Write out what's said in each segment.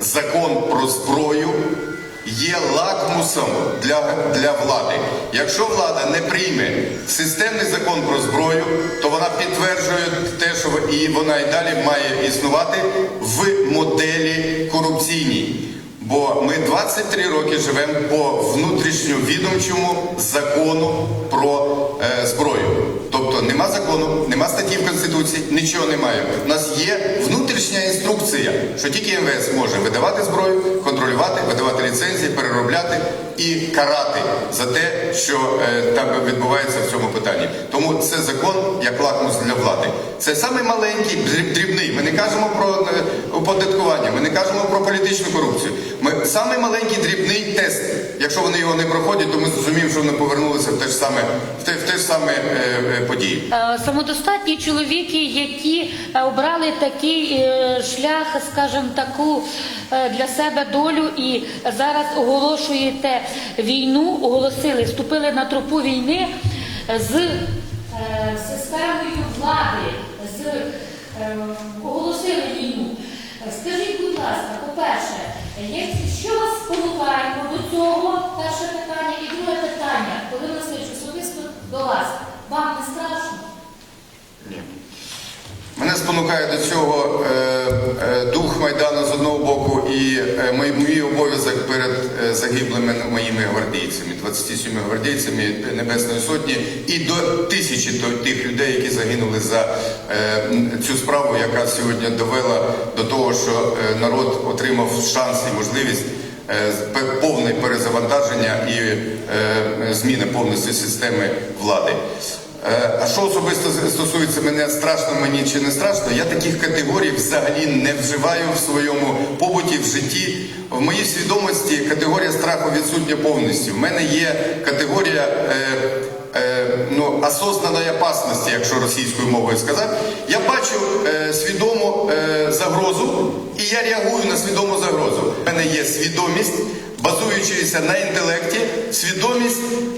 закон про зброю є лакмусом для, для влади. Якщо влада не прийме системний закон про зброю, то вона підтверджує те, що і вона і далі має існувати в моделі корупційній. Бо ми 23 роки живемо по внутрішньовідомчому закону про е, зброю. Тобто нема закону, нема статті в Конституції, нічого немає. У нас є внутрішня інструкція, що тільки МВС може видавати зброю, контролювати, видавати ліцензії, переробляти і карати за те, що е, там відбувається в цьому питанні. Тому це закон як лакмус для влади. Це самий маленький, дрібний. Ми не кажемо про е, оподаткування, ми не кажемо про політичну корупцію. Ми самий маленький дрібний тест. Якщо вони його не проходять, то ми зрозуміємо, що вони повернулися в те ж саме в те, в те ж саме е, е, події. Е, Самодостатні чоловіки, які е, обрали такий шлях, скажімо, таку для себе долю і зараз оголошуєте війну, оголосили, вступили на тропу війни з е, системою влади, з е, оголосили війну. Скажіть, будь ласка, по-перше, як- що вас спонукає до цього? Перше питання і друге питання, коли Васильович особисто до вас. Вам не страшно? Ні. Мене спонукає до цього е, е, дух Майдану з одного боку і е, мій обов'язок перед е, загиблими моїми гвардійцями, 27 гвардійцями Небесної Сотні, і до тисячі тих людей, які загинули за е, цю справу, яка сьогодні довела до того, що е, народ отримав шанс і можливість повне перезавантаження і зміни повністю системи влади. Е, А що особисто стосується мене, страшно мені чи не страшно, я таких категорій взагалі не вживаю в своєму побуті, в житті. В моїй свідомості категорія страху відсутня повністю. В мене є категорія е, е, ну, осознаної опасності, якщо російською мовою сказати. Я бачу е, свідому е, загрозу і я реагую на свідому загрозу. У мене є свідомість базуючися на інтелекті, свідомість е, е, оп- е, о- е,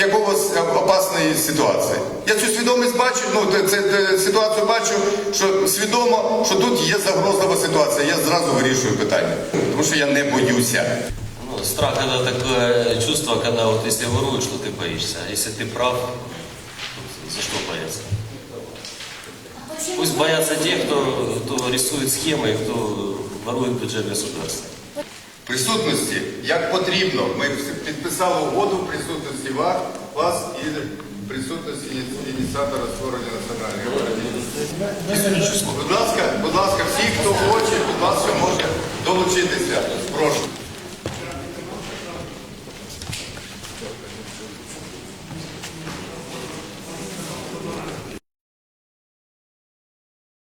якогось опасної ситуації. Я цю свідомість бачу, ну те- це, те- ситуацію бачу, що свідомо, що тут є загрозлива ситуація. Я зразу вирішую питання, тому що я не боюся. Ну, страх это такое чувство, когда вот если воруешь, что ты боишься. А если ты прав, то за что бояться? Пусть боятся те, кто, кто рисует схемы, и кто ворует бюджет государства. Присутності як потрібно. Ми підписали угоду в присутності вас, вас і присутності ініціатора створення національної гвардії. Будь ласка, будь ласка, всі, хто хоче, будь ласка, може долучитися.